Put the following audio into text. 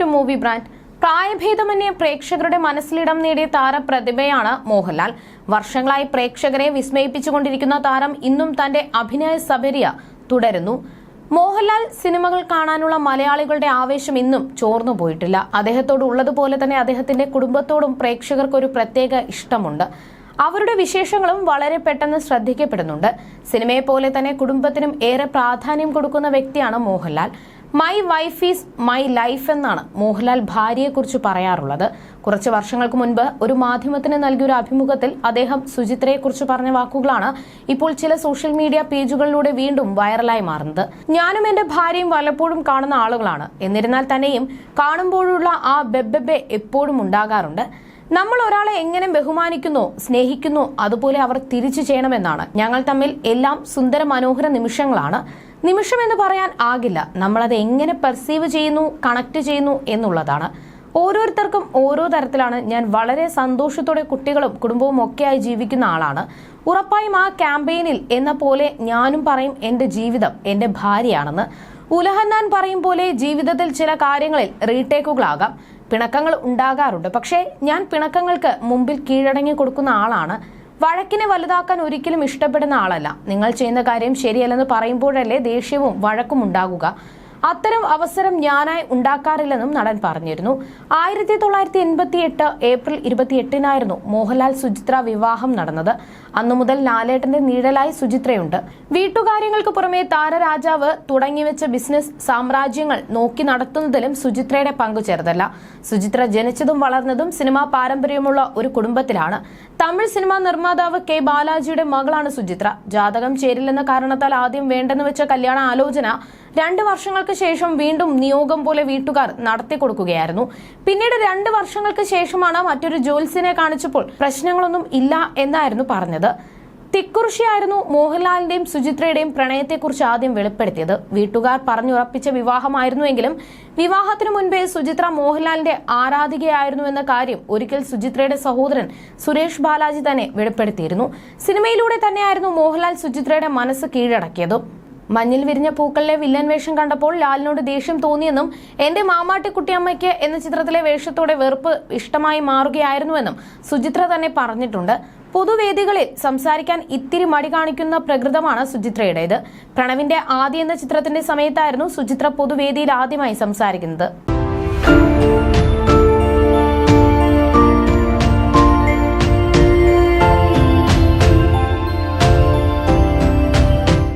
To movie brand പ്രായഭേദമന്യേ പ്രേക്ഷകരുടെ മനസ്സിലിടം നേടിയ താരപ്രതിഭയാണ് മോഹൻലാൽ. വർഷങ്ങളായി പ്രേക്ഷകരെ വിസ്മയിപ്പിച്ചുകൊണ്ടിരിക്കുന്ന താരം ഇന്നും തന്റെ അഭിനയ സബരിയ തുടരുന്നു. മോഹൻലാൽ സിനിമകൾ കാണാനുള്ള മലയാളികളുടെ ആവേശം ഇന്നും ചോർന്നു പോയിട്ടില്ല. അദ്ദേഹത്തോട് ഉള്ളതുപോലെ തന്നെ അദ്ദേഹത്തിന്റെ കുടുംബത്തോടും പ്രേക്ഷകർക്ക് ഒരു പ്രത്യേക ഇഷ്ടമുണ്ട്. അവരുടെ വിശേഷങ്ങളും വളരെ പെട്ടെന്ന് ശ്രദ്ധിക്കപ്പെടുന്നുണ്ട്. സിനിമയെ പോലെ തന്നെ കുടുംബത്തിനും ഏറെ പ്രാധാന്യം കൊടുക്കുന്ന വ്യക്തിയാണ് Mohanlal. My wife is my life എന്നാണ് മോഹൻലാൽ ഭാര്യയെക്കുറിച്ച് പറയാറുള്ളത്. കുറച്ച് വർഷങ്ങൾക്ക് മുൻപ് ഒരു മാധ്യമത്തിന് നൽകിയ ഒരു അഭിമുഖത്തിൽ അദ്ദേഹം സുചിത്രയെക്കുറിച്ച് പറഞ്ഞ വാക്കുകളാണ് ഇപ്പോൾ ചില സോഷ്യൽ മീഡിയ പേജുകളിലൂടെ വീണ്ടും വൈറലായി മാറുന്നത്. ഞാനും എന്റെ ഭാര്യയും വല്ലപ്പോഴും കാണുന്ന ആളുകളാണ്. എന്നിരുന്നാൽ തന്നെയും കാണുമ്പോഴുള്ള ആ ബെബെബെ എപ്പോഴും ഉണ്ടാകാറുണ്ട്. നമ്മൾ ഒരാളെ എങ്ങനെ ബഹുമാനിക്കുന്നു സ്നേഹിക്കുന്നു അതുപോലെ അവർ തിരിച്ചു ചെയ്യണമെന്നാണ്. ഞങ്ങൾ തമ്മിൽ എല്ലാം സുന്ദര മനോഹര നിമിഷങ്ങളാണ്. നിമിഷം എന്ന് പറയാൻ ആകില്ല. നമ്മളത് എങ്ങനെ പെർസീവ് ചെയ്യുന്നു കണക്ട് ചെയ്യുന്നു എന്നുള്ളതാണ്. ഓരോരുത്തർക്കും ഓരോ തരത്തിലാണ് ഞാൻ വളരെ സന്തോഷത്തോടെ കുട്ടികളും കുടുംബവും ഒക്കെയായി ജീവിക്കുന്ന ആളാണ്. ഉറപ്പായും ആ ക്യാമ്പയിനിൽ എന്ന പോലെ ഞാനും പറയും എന്റെ ജീവിതം എന്റെ ഭാര്യയാണെന്ന്. ഉലഹന്നാൻ പറയും പോലെ ജീവിതത്തിൽ ചില കാര്യങ്ങളിൽ റീടേക്കുകളാകാം പിണക്കങ്ങൾ ഉണ്ടാകാറുണ്ട്. പക്ഷേ ഞാൻ പിണക്കങ്ങൾക്ക് മുമ്പിൽ കീഴടങ്ങി കൊടുക്കുന്ന ആളാണ്. വഴക്കിനെ വലുതാക്കാൻ ഒരിക്കലും ഇഷ്ടപ്പെടുന്ന ആളല്ല. നിങ്ങൾ ചെയ്യുന്ന കാര്യം ശരിയല്ലെന്ന് പറയുമ്പോഴല്ലേ ദേഷ്യവും വഴക്കും ഉണ്ടാകുക. അത്തരം അവസരം ഞാനായി ഉണ്ടാക്കാറില്ലെന്നും നടൻ പറഞ്ഞിരുന്നു. ആയിരത്തി തൊള്ളായിരത്തി എൺപത്തി എട്ട് ഏപ്രിൽ ഇരുപത്തിയെട്ടിനായിരുന്നു മോഹൻലാൽ സുചിത്ര വിവാഹം നടന്നത്. അന്നു മുതൽ ലാലേട്ടന്റെ നീഴലായി സുചിത്രയുണ്ട്. വീട്ടുകാര്യങ്ങൾക്ക് പുറമെ താരരാജാവ് തുടങ്ങിവെച്ച ബിസിനസ് സാമ്രാജ്യങ്ങൾ നോക്കി നടത്തുന്നതിലും സുചിത്രയുടെ പങ്കു ചേർന്നല്ല സുചിത്ര ജനിച്ചതും വളർന്നതും സിനിമാ പാരമ്പര്യമുള്ള ഒരു കുടുംബത്തിലാണ്. തമിഴ് സിനിമാ നിർമ്മാതാവ് കെ ബാലാജിയുടെ മകളാണ് സുചിത്ര. ജാതകം ചേരില്ലെന്ന കാരണത്താൽ ആദ്യം വേണ്ടെന്ന് വെച്ച കല്യാണ ആലോചന രണ്ട് വർഷങ്ങൾക്ക് ശേഷം വീണ്ടും നിയോഗം പോലെ വീട്ടുകാർ നടത്തി കൊടുക്കുകയായിരുന്നു പിന്നീട് രണ്ട് വർഷങ്ങൾക്ക് ശേഷമാണ് മറ്റൊരു ജോൽസിനെ കാണിച്ചപ്പോൾ പ്രശ്നങ്ങളൊന്നും ഇല്ല എന്നായിരുന്നു പറഞ്ഞത്. തിക്കുറിശിയായിരുന്നു മോഹൻലാലിന്റെയും സുചിത്രയുടെയും പ്രണയത്തെക്കുറിച്ച് ആദ്യം വെളിപ്പെടുത്തിയത്. വീട്ടുകാർ പറഞ്ഞുറപ്പിച്ച വിവാഹമായിരുന്നുവെങ്കിലും വിവാഹത്തിനു മുൻപേ സുചിത്ര മോഹൻലാലിന്റെ ആരാധികയായിരുന്നുവെന്ന കാര്യം ഒരിക്കൽ സുചിത്രയുടെ സഹോദരൻ സുരേഷ് ബാലാജി തന്നെ വെളിപ്പെടുത്തിയിരുന്നു. സിനിമയിലൂടെ തന്നെയായിരുന്നു മോഹൻലാൽ സുചിത്രയുടെ മനസ്സ് കീഴടക്കിയത്. മഞ്ഞിൽ വിരിഞ്ഞ പൂക്കളിലെ വില്ലൻ വേഷം കണ്ടപ്പോൾ ലാലിനോട് ദേഷ്യം തോന്നിയെന്നും എന്റെ മാമാട്ടിക്കുട്ടിയമ്മയ്ക്ക് എന്ന ചിത്രത്തിലെ വേഷത്തോടെ വെറുപ്പ് ഇഷ്ടമായി മാറുകയായിരുന്നുവെന്നും സുചിത്ര തന്നെ പറഞ്ഞിട്ടുണ്ട്. പൊതുവേദികളിൽ സംസാരിക്കാൻ ഇത്തിരി മടി കാണിക്കുന്ന പ്രകൃതമാണ് സുചിത്രയുടേത്. പ്രണവിന്റെ ആദ്യ എന്ന ചിത്രത്തിന്റെ സമയത്തായിരുന്നു സുചിത്ര പൊതുവേദിയിൽ ആദ്യമായി സംസാരിക്കുന്നത്.